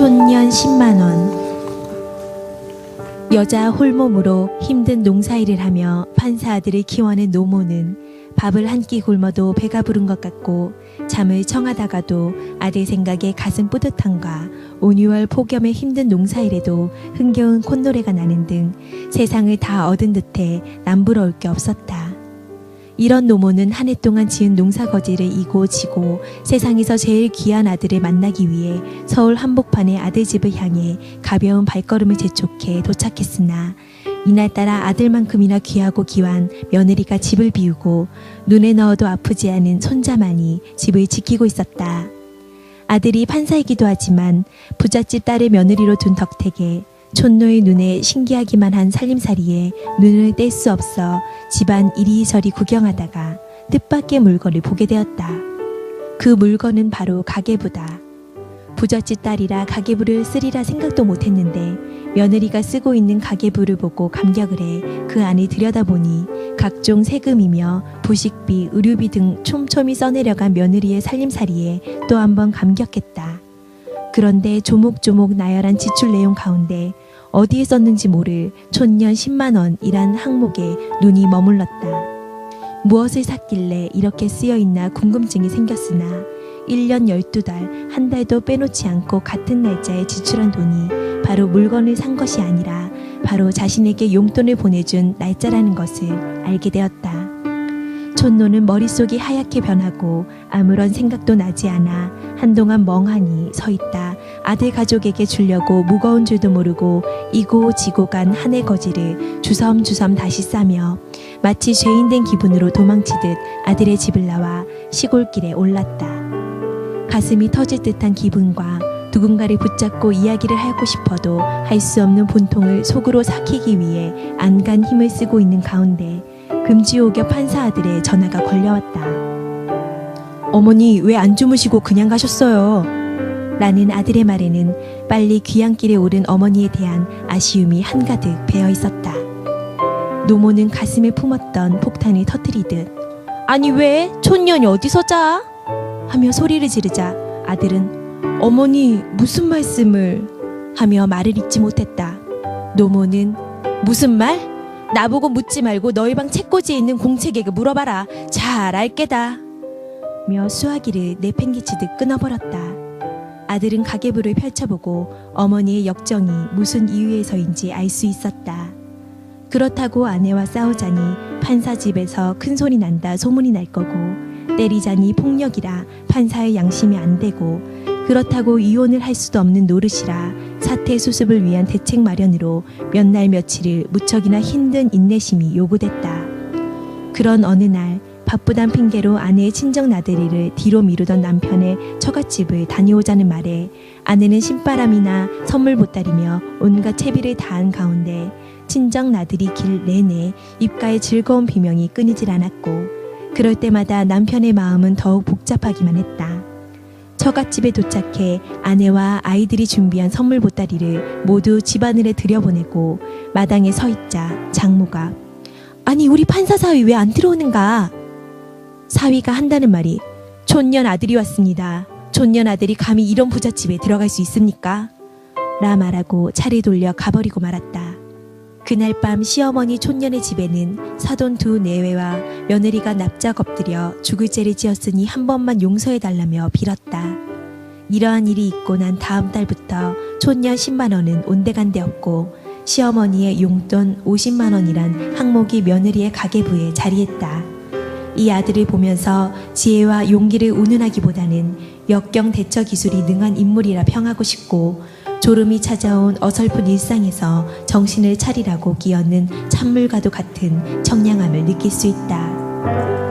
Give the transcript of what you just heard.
촌년 10만원 여자 홀몸으로 힘든 농사일을 하며 판사 아들을 키워낸 노모는 밥을 한 끼 굶어도 배가 부른 것 같고 잠을 청하다가도 아들 생각에 가슴 뿌듯함과 온유월 폭염의 힘든 농사일에도 흥겨운 콧노래가 나는 등 세상을 다 얻은 듯해 남부러울 게 없었다. 이런 노모는 한 해 동안 지은 농사 거지를 이고 지고 세상에서 제일 귀한 아들을 만나기 위해 서울 한복판의 아들 집을 향해 가벼운 발걸음을 재촉해 도착했으나 이날따라 아들만큼이나 귀하고 귀한 며느리가 집을 비우고 눈에 넣어도 아프지 않은 손자만이 집을 지키고 있었다. 아들이 판사이기도 하지만 부잣집 딸을 며느리로 둔 덕택에 촌노의 눈에 신기하기만 한 살림살이에 눈을 뗄 수 없어 집안 이리저리 구경하다가 뜻밖의 물건을 보게 되었다. 그 물건은 바로 가계부다. 부잣집 딸이라 가계부를 쓰리라 생각도 못했는데 며느리가 쓰고 있는 가계부를 보고 감격을 해 그 안을 들여다보니 각종 세금이며 부식비, 의료비 등 촘촘히 써내려간 며느리의 살림살이에 또 한 번 감격했다. 그런데 조목조목 나열한 지출 내용 가운데 어디에 썼는지 모를 촌년 10만 원이란 항목에 눈이 머물렀다. 무엇을 샀길래 이렇게 쓰여 있나 궁금증이 생겼으나 1년 12달, 한 달도 빼놓지 않고 같은 날짜에 지출한 돈이 바로 물건을 산 것이 아니라 바로 자신에게 용돈을 보내준 날짜라는 것을 알게 되었다. 촌노는 머릿속이 하얗게 변하고 아무런 생각도 나지 않아 한동안 멍하니 서 있다. 아들 가족에게 주려고 무거운 줄도 모르고 이고 지고 간 한 해 거지를 주섬주섬 다시 싸며 마치 죄인된 기분으로 도망치듯 아들의 집을 나와 시골길에 올랐다. 가슴이 터질 듯한 기분과 누군가를 붙잡고 이야기를 하고 싶어도 할 수 없는 분통을 속으로 삭히기 위해 안간 힘을 쓰고 있는 가운데 금지옥여 판사 아들의 전화가 걸려왔다. 어머니 왜 안 주무시고 그냥 가셨어요? 라는 아들의 말에는 빨리 귀향길에 오른 어머니에 대한 아쉬움이 한가득 배어 있었다. 노모는 가슴에 품었던 폭탄을 터뜨리듯 아니 왜 촌년이 어디서 자? 하며 소리를 지르자 아들은 어머니 무슨 말씀을 하며 말을 잇지 못했다. 노모는 무슨 말? 나보고 묻지 말고 너희 방 책꽂이에 있는 공책에게 물어봐라. 잘 알게다. 며 수화기를 내팽개치듯 끊어버렸다. 아들은 가계부를 펼쳐보고 어머니의 역정이 무슨 이유에서인지 알 수 있었다. 그렇다고 아내와 싸우자니 판사 집에서 큰 소리 난다 소문이 날 거고 때리자니 폭력이라 판사의 양심이 안 되고 그렇다고 이혼을 할 수도 없는 노릇이라 사태 수습을 위한 대책 마련으로 몇 날 며칠을 무척이나 힘든 인내심이 요구됐다. 그런 어느 날 바쁘단 핑계로 아내의 친정 나들이를 뒤로 미루던 남편의 처갓집을 다녀오자는 말에 아내는 신바람이나 선물 보따리며 온갖 채비를 다한 가운데 친정 나들이 길 내내 입가에 즐거운 비명이 끊이질 않았고 그럴 때마다 남편의 마음은 더욱 복잡하기만 했다. 처갓집에 도착해 아내와 아이들이 준비한 선물 보따리를 모두 집안을에 들여보내고 마당에 서 있자 장모가 아니 우리 판사 사위 왜 안 들어오는가? 사위가 한다는 말이 촌년 아들이 왔습니다. 촌년 아들이 감히 이런 부잣집에 들어갈 수 있습니까? 라 말하고 차를 돌려 가버리고 말았다. 그날 밤 시어머니 촌년의 집에는 사돈 두 내외와 며느리가 납작 엎드려 죽을 죄를 지었으니 한 번만 용서해 달라며 빌었다. 이러한 일이 있고 난 다음 달부터 촌년 10만 원은 온데간데 없고 시어머니의 용돈 50만 원이란 항목이 며느리의 가계부에 자리했다. 이 아들을 보면서 지혜와 용기를 운운하기보다는 역경 대처 기술이 능한 인물이라 평하고 싶고 졸음이 찾아온 어설픈 일상에서 정신을 차리라고 끼얹는 찬물과도 같은 청량함을 느낄 수 있다.